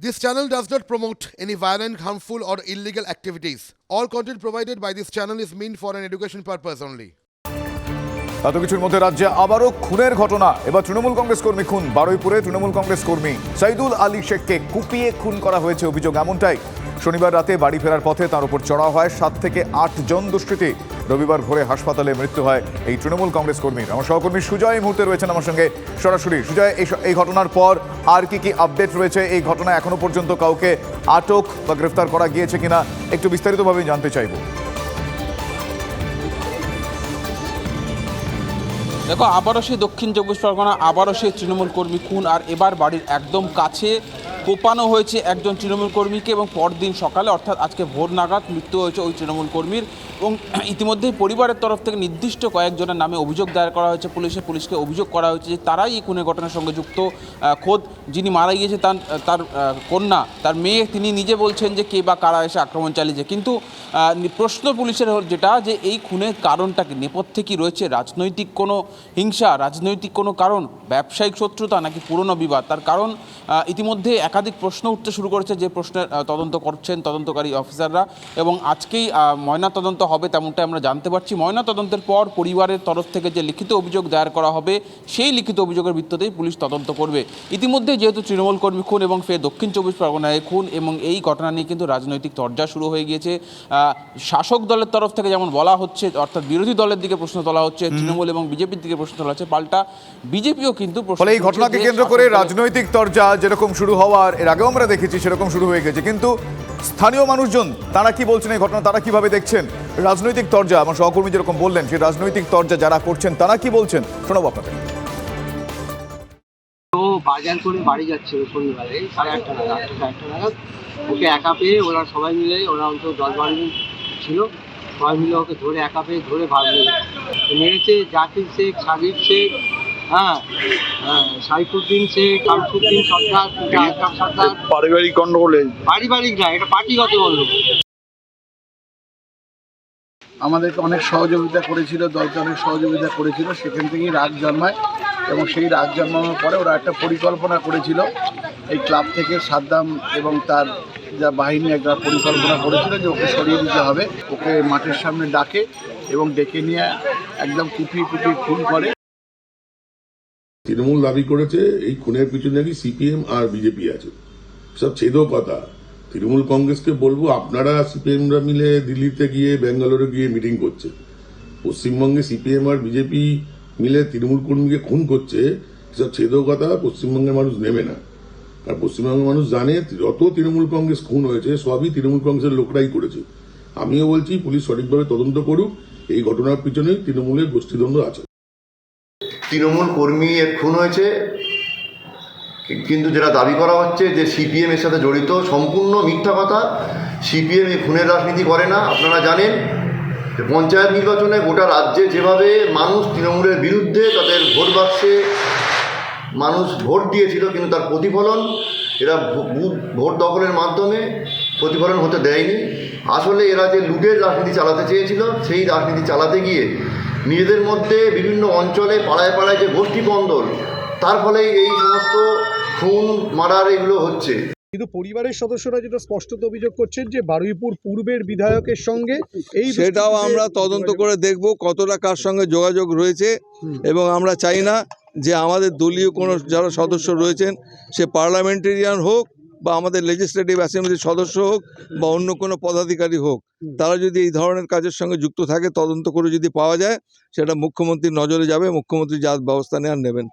This channel does not promote any violent, harmful, or illegal activities. All content provided by this channel is meant for an education purpose only. এত কিছুর মধ্যে রাজ্যে আবারও খুনের ঘটনা এবার তৃণমূল কংগ্রেস কর্মী খুন বারুইপুরে তৃণমূল কংগ্রেস কর্মী সাইদুল আলী শেখকে কুপিয়ে খুন করা হয়েছে অভিযোগ এমনটাই শনিবার রাতে বাড়ি ফেরার পথে তার উপর চড়া হয়। সাত থেকে আট জন দুষ্কৃতী রবিবার ভোরে হাসপাতালে মৃত্যু হয় এই তৃণমূল কংগ্রেস কর্মীর। আমার সহকর্মী সুজয় এই মুহূর্তে রয়েছেন আমার সঙ্গে। সরাসরি সুজয়, এই ঘটনার পর আর কি কি আপডেট রয়েছে? এই ঘটনা এখনও পর্যন্ত কাউকে আটক বা গ্রেফতার করা গিয়েছে কিনা একটু বিস্তারিতভাবে জানতে চাইব। দেখো, আবারও সেই দক্ষিণ চব্বিশ পরগনা, আবারও সেই তৃণমূল কর্মী খুন, আর এবার বাড়ির একদম কাছে কোপানো হয়েছে একজন তৃণমূল কর্মীকে এবং পরদিন সকালে, অর্থাৎ আজকে ভোর নাগাদ, মৃত্যু হয়েছে ওই তৃণমূল কর্মীর এবং ইতিমধ্যেই পরিবারের তরফ থেকে নির্দিষ্ট কয়েকজনের নামে অভিযোগ দায়ের করা হয়েছে পুলিশে। পুলিশকে অভিযোগ করা হয়েছে যে তারাই এই খুনের ঘটনার সঙ্গে যুক্ত। খোদ যিনি মারা গিয়েছে তার তার কন্যা, তার মেয়ে, তিনি নিজে বলছেন যে কে বা কারা এসে আক্রমণ চালিয়েছে। কিন্তু প্রশ্ন পুলিশের যেটা যে এই খুনের কারণটা কি? নেপথ্যে কি রয়েছে? রাজনৈতিক কোনো হিংসা, রাজনৈতিক কোনো কারণ? ব্যবসায়িক শত্রুতা নাকি পুরনো বিবাদ? তার কারণ ইতিমধ্যে ইতিমধ্যে একাধিক প্রশ্ন উঠতে শুরু করেছে যে প্রশ্নের তদন্ত করছেন তদন্তকারী অফিসাররা এবং আজকেই ময়না তদন্ত হবে তেমনটাই আমরা জানতে পারছি। ময়না তদন্তের পর পরিবারের তরফ থেকে যে লিখিত অভিযোগ দায়ের করা হবে সেই লিখিত অভিযোগের ভিত্তিতেই পুলিশ তদন্ত করবে। ইতিমধ্যে যেহেতু তৃণমূল কর্মী খুন এবং ফের দক্ষিণ চব্বিশ পরগনায় খুন এবং এই ঘটনা নিয়ে কিন্তু রাজনৈতিক তরজা শুরু হয়ে গিয়েছে। শাসক দলের তরফ থেকে যেমন বলা হচ্ছে অর্থাৎ বিরোধী দলের দিকে প্রশ্ন তোলা হচ্ছে তৃণমূল এবং বিজেপির দিকে প্রশ্ন তোলা হচ্ছে পাল্টা বিজেপিও কিন্তু এই ঘটনাকে কেন্দ্র করে রাজনৈতিক তরজা যেরকম শুরু হওয়ার এর আগেও আমরা দেখেছি সেরকম শুরু হয়ে গেছে। কিন্তু স্থানীয় মানুষজন, তারা কি বলছেন এই ঘটনা, তারা কীভাবে দেখছেন? রাজনৈতিক তরজা, আমার সহকর্মী যেরকম বললেন, সেই রাজনৈতিক তরজা যারা করছেন, তারা কি বলছেন? শোনাবো আপনাদের। বাজার করে বাড়ি যাচ্ছিল সন্ধ্যেবেলা এই সাড়ে আটটা নাগাদ সাড়ে আটটা নাগাদ। ওকে একা পেয়ে ওরা সবাই মিলে, ওরা অন্তত দশ বারো জন ছিল, সবাই মিলে ওকে ধরে একা পেয়ে ধরে ভাবলো মেরেছে জাকির শেখ সাবির শেখ হ্যাঁ হ্যাঁ পারিবারিক গন্ডগোলে পারিবারিক না এটা পার্টিগত বলল। আমাদেরকে অনেক সহযোগিতা করেছিল দলকে অনেক সহযোগিতা করেছিল সেখান থেকেই রাগ জন্মায় এবং সেই রাগ জন্মানোর পরে ওরা একটা পরিকল্পনা করেছিল। এই ক্লাব থেকে সাদ্দাম এবং তার যা বাহিনী একটা পরিকল্পনা করেছিল যে ওকে সরিয়ে দিতে হবে। ওকে মাঠের সামনে ডাকে এবং ডেকে নিয়ে একদম কুপিয়ে কুপিয়ে খুন করে। তৃণমূল দাবি করেছে, এই খুনের পিছনে নাকি সিপিএম আর বিজেপি আছে। সব ছেদও কথা তৃণমূল কংগ্রেসকে বলব, আপনারা সিপিএমরা মিলে দিল্লিতে গিয়ে, ব্যাঙ্গালোরে গিয়ে মিটিং করছে। পশ্চিমবঙ্গে সিপিএম আর বিজেপি মিলে তৃণমূল কর্মীকে খুন করছে, সব ছেদও কথা পশ্চিমবঙ্গের মানুষ নেবে না। আর পশ্চিমবঙ্গের মানুষ জানে, যত তৃণমূল কংগ্রেস খুন হয়েছে, সবই তৃণমূল কংগ্রেসের লোকরাই করেছে। আমিও বলছি, পুলিশ সঠিকভাবে তদন্ত করুক, এই ঘটনার পিছনে তৃণমূলের গোষ্ঠীদ্বন্দ্ব আছে। তৃণমূল কর্মী এর খুন হয়েছে। কিন্তু যেটা দাবি করা হচ্ছে যে সিপিএম এর সাথে জড়িত, সম্পূর্ণ মিথ্যা কথা সিপিএম এই খুনের রাজনীতি করে না। আপনারা জানেন যে পঞ্চায়েত নির্বাচনে গোটা রাজ্যে যেভাবে মানুষ তৃণমূলের বিরুদ্ধে তাদের ভোট বাক্সে মানুষ ভোট দিয়েছিল কিন্তু তার প্রতিফলন, এরা ভোট দখলের মাধ্যমে প্রতিফলন হতে দেয়নি। আসলে এরা যে লুটের রাজনীতি চালাতে চেয়েছিল, সেই রাজনীতি চালাতে গিয়ে নিজেদের মধ্যে বিভিন্ন অঞ্চলে পাড়ায় পাড়ায় যে গোষ্ঠী কন্দল তার ফলেই এই সমস্ত খুন মারার এগুলো হচ্ছে। কিন্তু পরিবারের সদস্যরা যেটা স্পষ্টত অভিযোগ করছেন যে বারুইপুর পূর্বের বিধায়কের সঙ্গে এই সেটাও আমরা তদন্ত করে দেখব কতটা কার সঙ্গে যোগাযোগ রয়েছে এবং আমরা চাই না যে আমাদের দলীয় কোনো যারা সদস্য রয়েছেন সে পার্লামেন্টেরিয়ান হোক বা আমাদের লেজিসলেটিভ অ্যাসেম্বলির সদস্য হোক বা অন্য কোনো পদাধিকারী হোক তারা যদি এই ধরনের কাজের সঙ্গে যুক্ত থাকে তদন্ত করে যদি পাওয়া যায় সেটা মুখ্যমন্ত্রীর নজরে যাবে মুখ্যমন্ত্রী যা ব্যবস্থা নেওয়ার নেবেন।